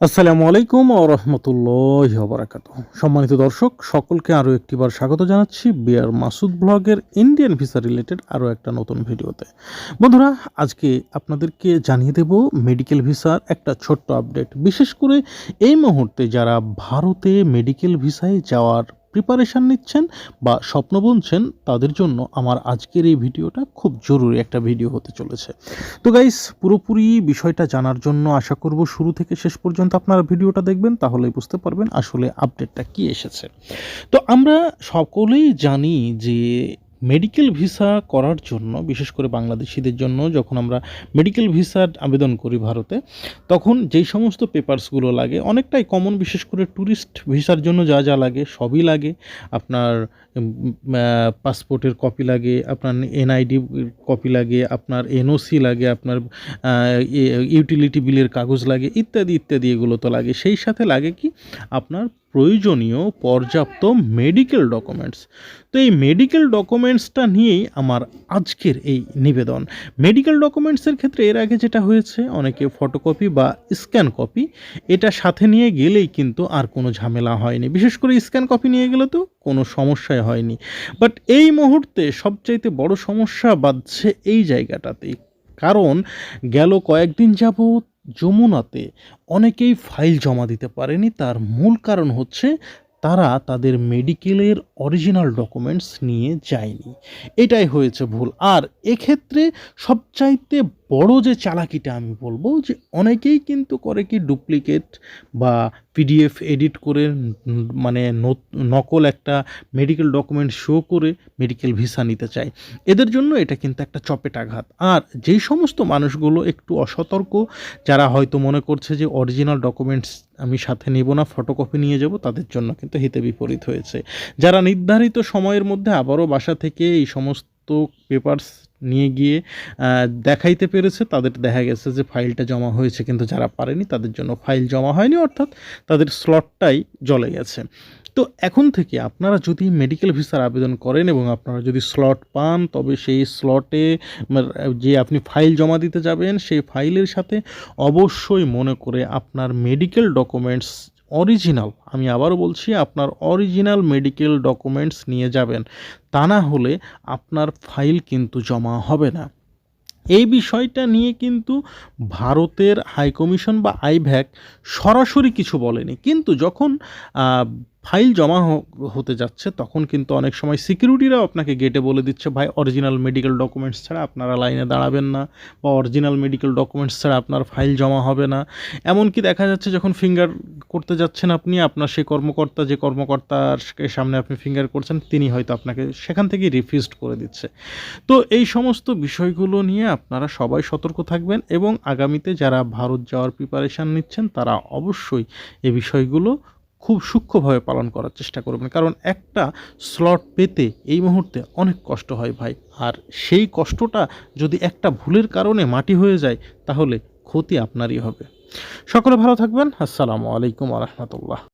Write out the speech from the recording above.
আসসালামু আলাইকুম ও রহমতুল্লাহ বারাকাত সম্মানিত দর্শক, সকলকে আরও একটিবার স্বাগত জানাচ্ছি বিয়ার মাসুদ ব্লগের ইন্ডিয়ান ভিসা রিলেটেড আরও একটা নতুন ভিডিওতে। বন্ধুরা, আজকে আপনাদেরকে জানিয়ে দেব মেডিকেল ভিসার একটা ছোট্ট আপডেট। বিশেষ করে এই মুহূর্তে যারা ভারতে মেডিকেল ভিসায় যাওয়ার প্রিপারেশান নিচ্ছেন বা স্বপ্ন বুনছেন, তাদের জন্য আমার আজকের এই ভিডিওটা খুব জরুরি একটা ভিডিও হতে চলেছে। তো গাইস পুরোপুরি বিষয়টা জানার জন্য আশা করব শুরু থেকে শেষ পর্যন্ত আপনারা ভিডিওটা দেখবেন, তাহলেই বুঝতে পারবেন আসলে আপডেটটা কি এসেছে। তো আমরা সকলেই জানি যে মেডিকেল ভিসা করার জন্য, বিশেষ করে বাংলাদেশিদের জন্য, যখন আমরা মেডিকেল ভিসার আবেদন করি ভারতে, তখন যেই সমস্ত পেপারসগুলো লাগে, অনেকটাই কমন, বিশেষ করে ট্যুরিস্ট ভিসার জন্য যা যা লাগে, সবই লাগে। আপনার পাসপোর্টের কপি লাগে, আপনার এনআইডি কপি লাগে, আপনার এনওসি লাগে, আপনার ইউটিলিটি বিলের কাগজ লাগে, ইত্যাদি ইত্যাদি এগুলো তো লাগে। সেই সাথে লাগে কি? আপনার প্রয়োজনীয় পর্যাপ্ত মেডিকেল ডকুমেন্টস তো এই মেডিকেল ডকুমেন্টসটা নিয়েই আমার আজকের এই নিবেদন। মেডিকেল ডকুমেন্টসের ক্ষেত্রে এর আগে যেটা হয়েছে, অনেকে ফটোকপি বা স্ক্যান কপি এটা সাথে নিয়ে গেলেই কিন্তু আর কোনো ঝামেলা হয়নি। বিশেষ করে স্ক্যান কপি নিয়ে গেলে তো কোনো সমস্যাই হয়নি। বাট এই মুহূর্তে সবচাইতে বড় সমস্যা বাঁধছে এই জায়গাটাতেই। কারণ গেল কয়েকদিন যাবৎ যমুনাতে অনেকেই ফাইল জমা দিতে পারেনি। তার মূল কারণ হচ্ছে তারা তাদের মেডিকেলের অরিজিনাল ডকুমেন্টস নিয়ে যায়নি। এটাই হয়েছে ভুল। আর এক্ষেত্রে সবচাইতে বড় যে চালাকিটা আমি বলব যে অনেকেই কিন্তু করে কি ডুপ্লিকেট বা পিডিএফ এডিট করে মানে নকল একটা মেডিকেল ডকুমেন্ট শো করে মেডিকেল ভিসা নিতে চায়। এদের জন্য এটা কিন্তু একটা চপেটাঘাত আর যেই সমস্ত মানুষগুলো একটু অসতর্ক, যারা হয়তো মনে করছে যে অরিজিনাল ডকুমেন্টস আমি সাথে নেব না ফটোকপি নিয়ে যাব, তাদের জন্য কিন্তু হিতে বিপরীত হয়েছে। যারা নির্ধারিত সময়ের মধ্যে আবারও বাসা থেকে এই সমস্ত পেপারস নিয়ে গিয়ে দেখাইতে পেরেছে। তাদের দেখা গেছে যে ফাইলটা জমা হয়েছে কিন্তু যারা পারেনি তাদের জন্য ফাইল জমা হয়নি, অর্থাৎ তাদের স্লটটাই জ্বলে গেছে। তো এখন থেকে আপনারা যদি মেডিকেল ভিসার আবেদন করেন এবং আপনারা যদি স্লট পান, তবে সেই স্লটে যে আপনি ফাইল জমা দিতে যাবেন, সেই ফাইলের সাথে অবশ্যই মনে করে আপনার মেডিকেল ডকুমেন্টস অরিজিনাল, আমি আবারও বলছি আপনার অরিজিনাল মেডিকেল ডকুমেন্টস নিয়ে যাবেন, তা না হলে আপনার ফাইল কিন্তু জমা হবে না। এই বিষয়টা নিয়ে কিন্তু ভারতের হাইকমিশন বা আইভ্যাক সরাসরি কিছু বলেনি। কিন্তু যখন ফাইল জমা হতে যাচ্ছে, তখন কিন্তু অনেক সময় সিকিউরিটিরাও আপনাকে গেটে বলে দিচ্ছে, ভাই অরিজিনাল মেডিকেল ডকুমেন্টস ছাড়া আপনারা লাইনে দাঁড়াবেন না বা অরিজিনাল মেডিকেল ডকুমেন্টস ছাড়া আপনার ফাইল জমা হবে না। এমনকি দেখা যাচ্ছে যখন ফিঙ্গার করতে যাচ্ছেন আপনি, আপনার সেই কর্মকর্তা, যে কর্মকর্তার সামনে আপনি ফিঙ্গার করছেন, তিনি হয়তো আপনাকে সেখান থেকেই রিফিউজড করে দিচ্ছে। তো এই সমস্ত বিষয়গুলো নিয়ে আপনারা সবাই সতর্ক থাকবেন এবং আগামীতে যারা ভারত যাওয়ার প্রিপারেশান নিচ্ছেন, তারা অবশ্যই এই বিষয়গুলো খুব সূক্ষ্মভাবে পালন করার চেষ্টা করবেন। কারণ একটা স্লট পেতে এই মুহূর্তে অনেক কষ্ট হয় ভাই। আর সেই কষ্টটা যদি একটা ভুলের কারণে মাটি হয়ে যায়, তাহলে ক্ষতি আপনারই হবে। সকলে ভালো থাকবেন। আসসালামু আলাইকুম রহমতুল্লাহ।